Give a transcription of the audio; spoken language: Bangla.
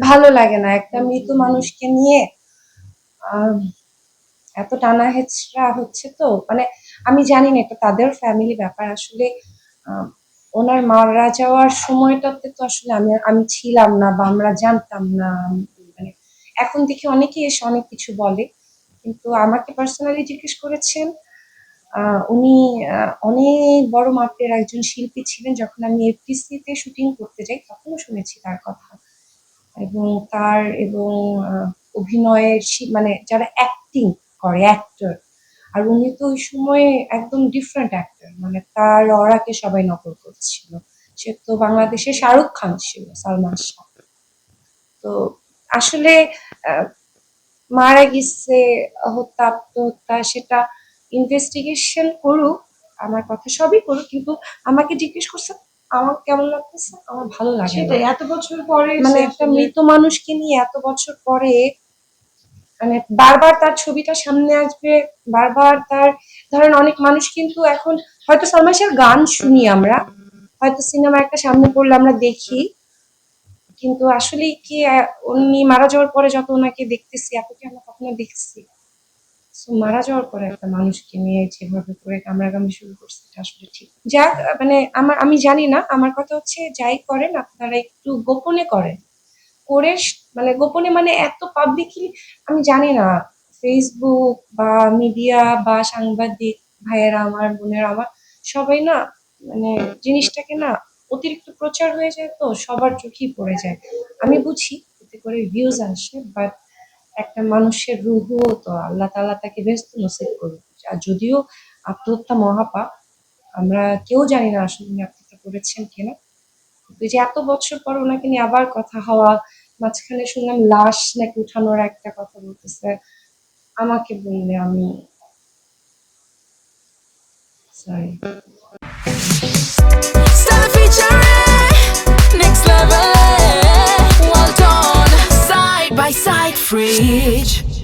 ভালো লাগে না। একটা মৃত মানুষকে নিয়ে এত টানা হেচড়া হচ্ছে তো। মানে আমি জানি না, এটা তাদের ফ্যামিলি ব্যাপার। আসলে ওনার মারা যাওয়ার সময়টাতে তো আসলে আমি আমি ছিলাম না বা আমরা জানতাম না। মানে এখন দেখি অনেকেই এসে অনেক কিছু বলে। কিন্তু আমাকে পার্সোনালি জিজ্ঞেস করেছেন উনি অনেক বড় মাপের একজন শিল্পী ছিলেন। যখন আমি এফটিসি তে শুটিং করতে যাই, তখনও শুনেছি তার কথা। এবং তার এবং অভিনয়ের মানে যারা অ্যাক্টিং করে অ্যাক্টর আর উনি তো ওই সময় একদম ডিফারেন্ট অ্যাক্টর মানে তার অরাকে সবাই নকল করছিল। সে তো বাংলাদেশে শাহরুখ খান ছিল, সালমান শাহ। তো আসলে মারা গেছে হত্যা আত্মহত্যা, সেটা ইনভেস্টিগেশন করুক, আমার কথা সবই করুক, কিন্তু আমাকে জিজ্ঞেস করছে আমার কেমন লাগতেছে? আমার ভালো লাগে সেটাই এত বছর পরে মানে একটা মৃত মানুষকে নিয়ে এত বছর পরে মানে বারবার তার ছবিটা সামনে আসবে বারবার তার ধরেন অনেক মানুষ কিন্তু এখন হয়তো সালমান শাহের গান শুনি আমরা হয়তো সিনেমা একটা সামনে পড়লে আমরা দেখি কিন্তু আসলে কি উনি মারা যাওয়ার পরে যত ওনাকে দেখতেছি এত কি আমরা কখনো দেখছি? মারা যাওয়ার পরে একটা মানুষকে নিয়ে যেভাবে করে কামড়াকামড়ি শুরু করছে, এটা আসলে ঠিক। যাক মানে আমার, আমি জানি না, আমার কথা হচ্ছে যাই করেন, আপনারা একটু গোপনে করেন করে মানে গোপনে মানে এত পাবলিকলি আমি জানি না ফেসবুক বা মিডিয়া বা সাংবাদিক ভাইয়েরা আমার, বোনেরা আমার, সবাই না মানে জিনিসটাকে না অতিরিক্ত প্রচার হয়ে যায় তো সবার চোখেই পড়ে যায় আমি বুঝি, এতে করে ভিউজ আসে বাট একটা মানুষের রুহু তো আল্লাহ তাআলা তাকে ব্যস্ত নসিব করুক। আর যদিও আত্মহত্যা মহাপাপ, আমরা কেউ জানি না আসলে উনি আত্মহত্যা করেছেন কিনা। যে এত বছর পর ওনাকে নিয়ে আবার কথা হওয়া, মাঝখানে শুনলাম লাশ নাকি উঠানোর একটা কথা বলতেছে। আমাকে বললে আমি সরি fridge.